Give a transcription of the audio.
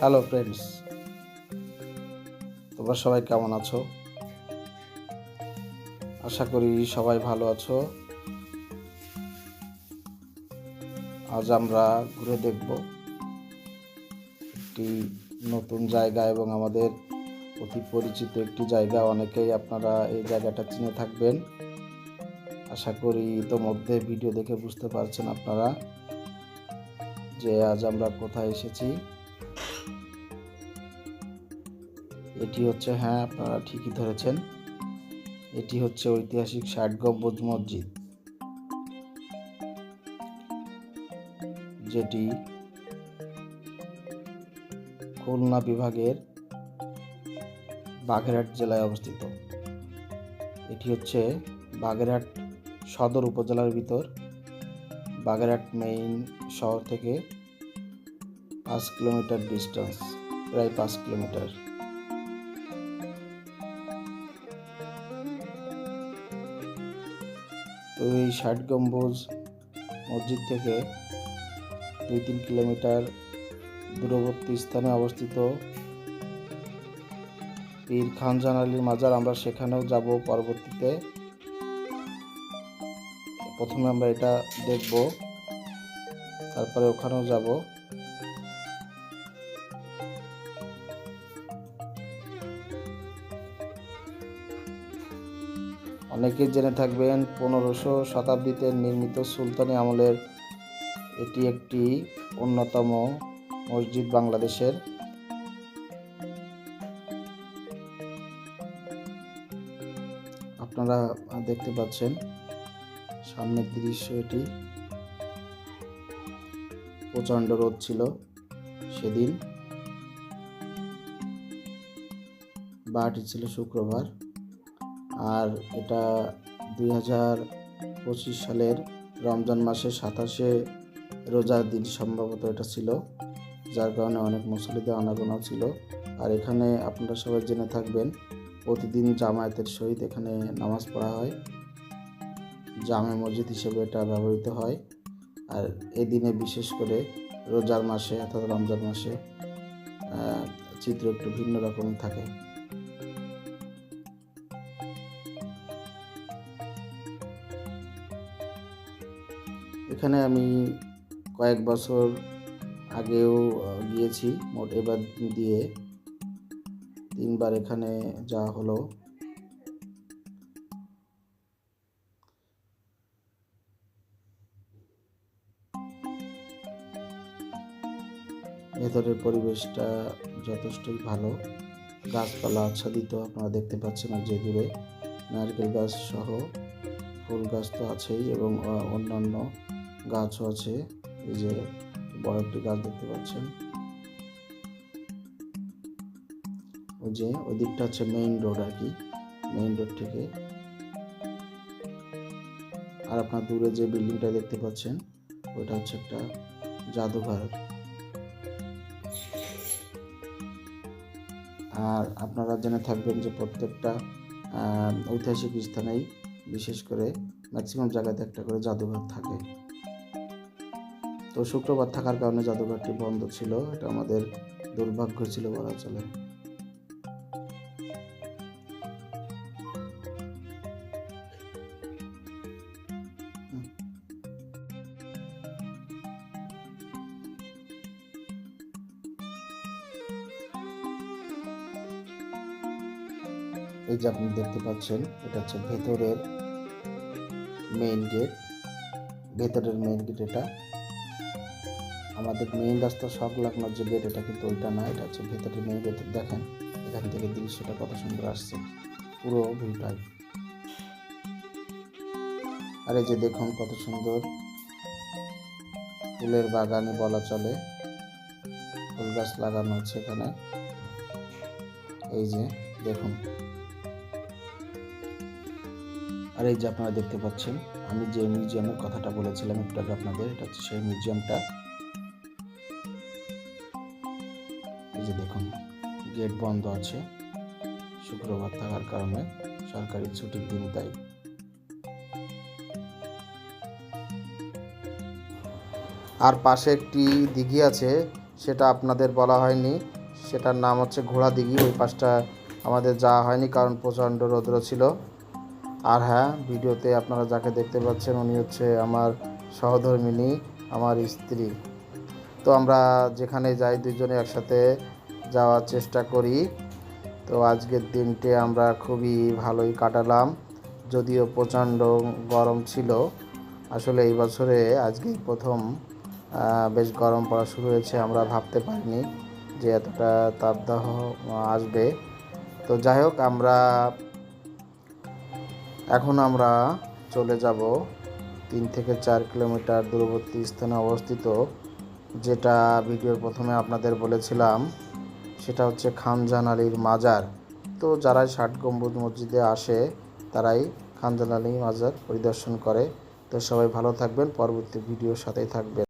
Hello friends তোমরা সবাই কেমন আছো? আশা করি সবাই ভালো আছো। আজ আমরা ঘুরে দেখব একটি নতুন জায়গা এবং আমাদের অতি পরিচিত একটি জায়গা। অনেকেই আপনারা এই জায়গাটা চিনে থাকবেন। আশা করি ইতোমধ্যে ভিডিও দেখে বুঝতে পারছেন আপনারা যে আজ আমরা কোথায় এসেছি। এটি হচ্ছে হ্যাঁ আপনারা ঠিকই ধরেছেন। এটি হচ্ছে ঐতিহাসিক ষাট গম্বুজ মসজিদ। যেটি খুলনা বিভাগের বাগেরহাট জেলায় অবস্থিত। এটি হচ্ছে বাগেরহাট সদর উপজেলার ভিতর। বাগেরহাট মেইন শহর থেকে পাঁচ কিলোমিটার ডিস্টেন্স, প্রায় পাঁচ কিলোমিটার। তো এই ষাট গম্বুজ মসজিদ থেকে দুই তিন কিলোমিটার দূরবর্তী স্থানে অবস্থিত পীর খানজান আলীর মাজার। আমরা সেখানেও যাব পরবর্তীতে। প্রথমে আমরা এটা দেখব, তারপরে ওখানেও যাব। অনেকে জেনে থাকবেন, পনেরোশো শতাব্দীতে নির্মিত সুলতানি আমলের এটি একটি অন্যতম মসজিদ বাংলাদেশের। আপনারা দেখতে পাচ্ছেন, সামনের দৃশ্য এটি। প্রচণ্ড রোদ ছিল সেদিন। বারটি ছিল শুক্রবার। আর এটা দুই হাজার পঁচিশ সালের রমজান মাসের সাতাশে রোজার দিন সম্ভবত এটা ছিল, যার কারণে অনেক মুসলিদের আনাগোনাও ছিল। আর এখানে আপনারা সবাই জেনে থাকবেন, প্রতিদিন জামায়াতের সহিত এখানে নামাজ পড়া হয়। জামে মসজিদ হিসেবে এটা ব্যবহৃত হয়। আর এই দিনে বিশেষ করে রোজার মাসে অর্থাৎ রমজান মাসে চিত্র একটু ভিন্ন রকম থাকে। এখানে আমি কয়েক বছর আগেও গিয়েছি মোট এবার দিয়ে তিনবার এখানে যাওয়া হলো। ভেতরের পরিবেশটা যথেষ্টই ভালো। গাছপালা আচ্ছাদিত, আপনারা দেখতে পাচ্ছেন যে দূরে নারকেল গাছ সহ ফুল গাছ তো আছেই এবং অন্যান্য গাছও আছে, এই যে বড় একটি গাছ দেখতে পাচ্ছেন। ওই যে ওই দিকটা হচ্ছে মেইন রোড আর কি মেইন রোড থেকে। আর আপনার দূরে যে বিল্ডিংটা দেখতে পাচ্ছেন ওটা হচ্ছে একটা জাদুঘর। আর আপনারা জেনে থাকবেন যে প্রত্যেকটা ঐতিহাসিক স্থানেই বিশেষ করে ম্যাক্সিমাম জায়গাতে একটা করে জাদুঘর থাকে। তো শুক্রবার থাকার কারণে জাদুঘরটি বন্ধ ছিল, এটা আমাদের দুর্ভাগ্য ছিল বলা চলে। এই যে আপনি দেখতে পাচ্ছেন, এটা হচ্ছে ভেতরের মেইন গেট ভেতরের মেইন গেট এটা। আমাদের মেইন রাস্তা সংলগ্ন যে গেট এটা কিন্তু ওইটা না, এটা হচ্ছে ভেতরের মেইন গেট দেখেন, এখান থেকে দৃশ্যটা কত সুন্দর আসছে। পুরো ভিউটাই আর যে দেখুন কত সুন্দর। ফুলের বাগানে বলা চলে। ফুল গাছ লাগানো আছে এখানে। এই যে, দেখুন। আর এই যে আপনারা দেখতে পাচ্ছেন, আমি যে মিউজিয়ামের কথাটা বলেছিলাম একটু আগে আপনাদের, এটা হচ্ছে সেই মিউজিয়ামটা দেখুন গেট বন্ধ আছে। শুক্রবার থাকার কারণে সরকারি ছুটির দিন তাই। আর পাশে একটি দিঘি আছে, সেটা আপনাদের বলা হয়নি। সেটার নাম হচ্ছে ঘোড়া দিঘি, ওই পাশটা আমাদের যাওয়া হয়নি কারণ প্রচণ্ড রৌদ্র ছিল। আর হ্যাঁ ভিডিওতে আপনারা যাকে দেখতে পাচ্ছেন, উনি হচ্ছে আমার সহধর্মিনী, আমার স্ত্রী। তো আমরা যেখানে যাই দুজনে একসাথে যাওয়ার চেষ্টা করি। তো আজকের দিনটি আমরা খুবই ভালোই কাটালাম, যদিও প্রচণ্ড গরম ছিল। আসলে এই বছরে আজকেই প্রথম বেশ গরম পড়া শুরু হয়েছে, আমরা ভাবতে পারিনি যে এতটা তাপদাহ আসবে। তো যাই হোক, আমরা এখন আমরা চলে যাব তিন থেকে চার কিলোমিটার দূরবর্তী স্থানে অবস্থিত, যেটা ভিডিওর প্রথমে আপনাদের বলেছিলাম। সেটা হচ্ছে খানজান আলীর মাজার। তো যারাই ষাট গম্বুজ মসজিদে আসে, তারাই খানজান আলী মাজার পরিদর্শন করে। তো সবাই ভালো থাকবেন, পরবর্তী ভিডিওর সাথেই থাকবেন।